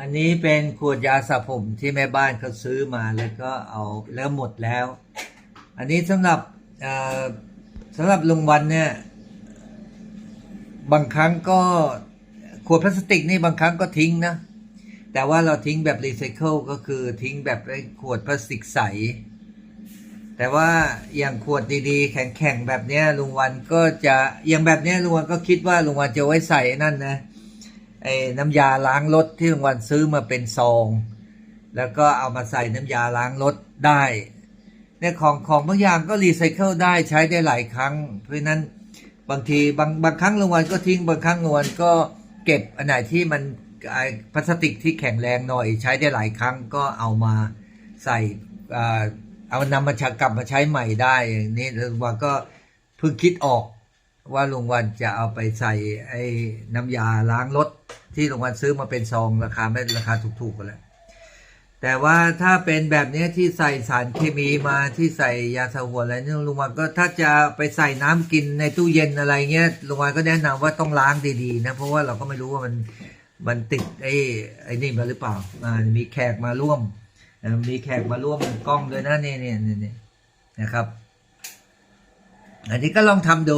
อันนี้เป็นขวดยาสระผมที่แม่บ้านเขาซื้อมาแล้วก็เอาแล้วหมดแล้ว อันนี้สำหรับสำหรับลุงวันเนี่ย บางครั้งก็ขวดพลาสติกนี่บางครั้งก็ทิ้งนะ แต่ว่าเราทิ้งแบบรีไซเคิลก็คือทิ้งแบบขวดพลาสติกใส แต่ว่าอย่างขวดดีๆ แข็งๆแบบเนี้ยลุงวันก็จะอย่างแบบเนี้ยลุงวันก็คิดว่าลุงวันจะไว้ใส่นั่นนะ ไอ้น้ำยาล้างรถที่ลุงวันซื้อมาเป็นซอง แล้วก็เอามาใส่น้ำยาล้างรถได้เนี่ยของของบางอย่างก็รีไซเคิลได้ใช้ได้หลายครั้ง เพราะนั้นบางทีบางบางครั้งลุงวันก็ทิ้งบางครั้งลุงวันก็เก็บอันไหนที่มันไอพลาสติกที่แข็งแรงหน่อยใช้ได้หลายครั้งก็เอามาใส่เอานำมากลับมาใช้ใหม่ได้อย่างนี้ลุงวันก็เพิ่งคิดออกว่าลุงวันจะเอาไปใส่ไอ้น้ำยาล้างรถ ที่ลุงวันซื้อมาเป็นซองราคาไม่ราคาถูกๆกันแหละแต่ว่าถ้าเป็นแบบนี้ที่ใส่สารเคมีมาที่ใส่ยาสระหัวอะไรนี่ลุงวันก็ถ้าจะไปใส่น้ำกินในตู้เย็นอะไรเงี้ยลุงวันก็แนะนำว่าต้องล้างดีๆนะเพราะว่าเราก็ไม่รู้ว่ามันมันติดไอ้ไอ้นี่มาหรือเปล่าอ่ามีแขกมาร่วมมีแขกมาร่วมกล้องด้วยนะนี่นี่นี่นี่นะครับ อันนี้ก็ลองทำดู